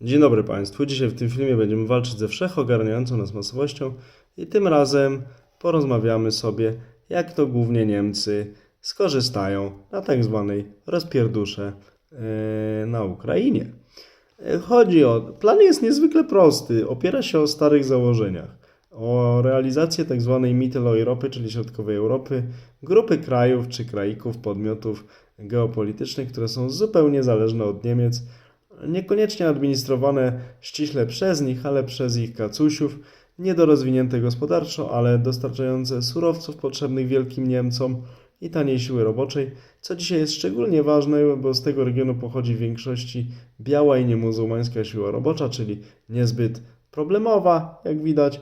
Dzień dobry Państwu. Dzisiaj w tym filmie będziemy walczyć ze wszechogarniającą nas masowością i tym razem porozmawiamy sobie, jak to głównie Niemcy skorzystają na tak zwanej rozpierdusze e, na Ukrainie. E, Chodzi o. Plan jest niezwykle prosty. Opiera się o starych założeniach. O realizację tak zwanej Mitteleuropy, czyli środkowej Europy, grupy krajów czy kraików, podmiotów geopolitycznych, które są zupełnie zależne od Niemiec, niekoniecznie administrowane ściśle przez nich, ale przez ich kacusiów, niedorozwinięte gospodarczo, ale dostarczające surowców potrzebnych wielkim Niemcom i taniej siły roboczej, co dzisiaj jest szczególnie ważne, bo z tego regionu pochodzi w większości biała i niemuzułmańska siła robocza, czyli niezbyt problemowa, jak widać.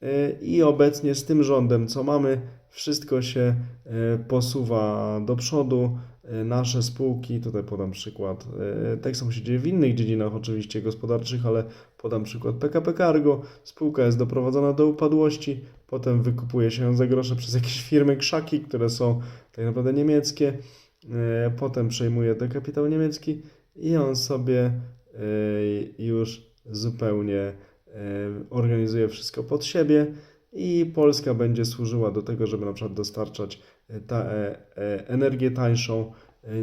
Yy, I obecnie z tym rządem, co mamy, wszystko się yy, posuwa do przodu. Yy, Nasze spółki, tutaj podam przykład, yy, tak samo się dzieje w innych dziedzinach oczywiście gospodarczych, ale podam przykład PKP Cargo. Spółka jest doprowadzona do upadłości, potem wykupuje się ją za grosze przez jakieś firmy krzaki, które są tak naprawdę niemieckie. Potem przejmuje ten kapitał niemiecki i on sobie już zupełnie e, organizuje wszystko pod siebie i Polska będzie służyła do tego, żeby na przykład dostarczać e, ta, e, e, energię tańszą,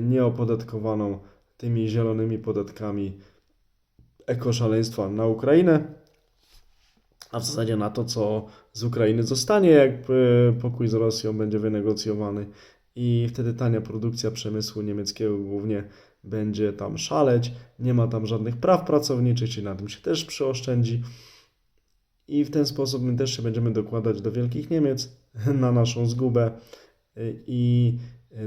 nieopodatkowaną tymi zielonymi podatkami ekoszaleństwa na Ukrainę, a w zasadzie na to, co z Ukrainy zostanie, jak pokój z Rosją będzie wynegocjowany. I wtedy tania produkcja przemysłu niemieckiego głównie będzie tam szaleć, nie ma tam żadnych praw pracowniczych, czyli na tym się też przyoszczędzi. I w ten sposób my też się będziemy dokładać do Wielkich Niemiec na naszą zgubę. I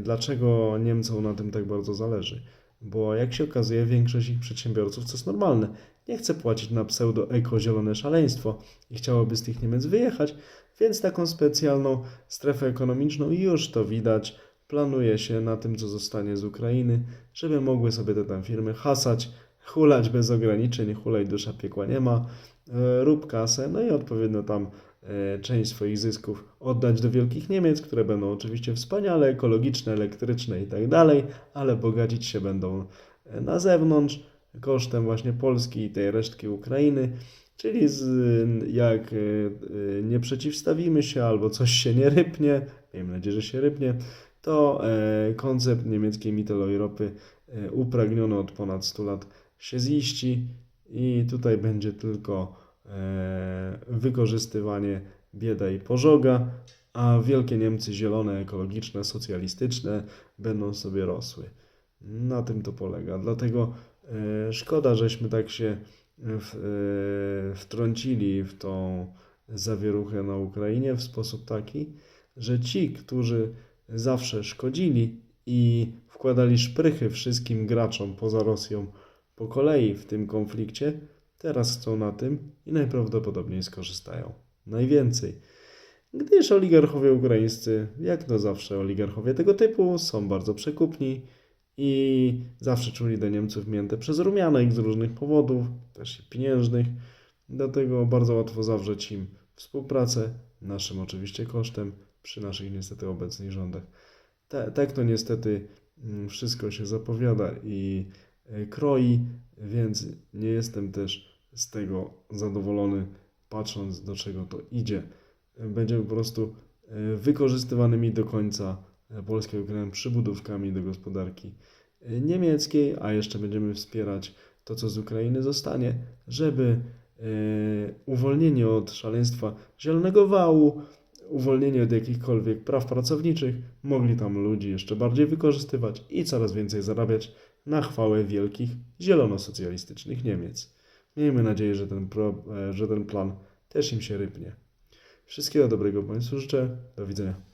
dlaczego Niemcom na tym tak bardzo zależy? Bo jak się okazuje, większość ich przedsiębiorców, co jest normalne, nie chce płacić na pseudo-eko-zielone szaleństwo i chciałoby z tych Niemiec wyjechać, więc taką specjalną strefę ekonomiczną już to widać, planuje się na tym, co zostanie z Ukrainy, żeby mogły sobie te tam firmy hasać, hulać bez ograniczeń, hulaj dusza piekła nie ma, e, rób kasę, no i odpowiednio tam e, część swoich zysków oddać do Wielkich Niemiec, które będą oczywiście wspaniale ekologiczne, elektryczne i tak dalej, ale bogacić się będą e, na zewnątrz kosztem właśnie Polski i tej resztki Ukrainy. Czyli z, jak nie przeciwstawimy się albo coś się nie rypnie, miejmy nadzieję, że się rypnie, to koncept niemieckiej Mitteleuropy e, upragniony od ponad 100 lat się ziści i tutaj będzie tylko e, wykorzystywanie bieda i pożoga, a wielkie Niemcy zielone, ekologiczne, socjalistyczne będą sobie rosły. Na tym to polega. Dlatego e, szkoda, żeśmy tak się w, e, wtrącili w tą zawieruchę na Ukrainie w sposób taki, że ci, którzy zawsze szkodzili i wkładali szprychy wszystkim graczom poza Rosją po kolei w tym konflikcie, teraz chcą na tym i najprawdopodobniej skorzystają. Najwięcej. Gdyż oligarchowie ukraińscy, jak to zawsze oligarchowie tego typu, są bardzo przekupni i zawsze czuli do Niemców mięte przez rumianek z różnych powodów, też i pieniężnych. Dlatego bardzo łatwo zawrzeć im współpracę, naszym oczywiście kosztem, przy naszych niestety obecnych rządach. Ta, tak to niestety mm, wszystko się zapowiada i kroi, więc nie jestem też z tego zadowolony, patrząc do czego to idzie. Będziemy po prostu e, wykorzystywanymi do końca e, Polską i Ukrainą przybudówkami do gospodarki e, niemieckiej, a jeszcze będziemy wspierać to, co z Ukrainy zostanie, żeby e, uwolnienie od szaleństwa zielonego wału, uwolnienie od jakichkolwiek praw pracowniczych, mogli tam ludzi jeszcze bardziej wykorzystywać i coraz więcej zarabiać na chwałę wielkich zielonosocjalistycznych Niemiec. Miejmy nadzieję, że ten, pro, e, że ten plan też im się rypnie. Wszystkiego dobrego Państwu życzę. Do widzenia.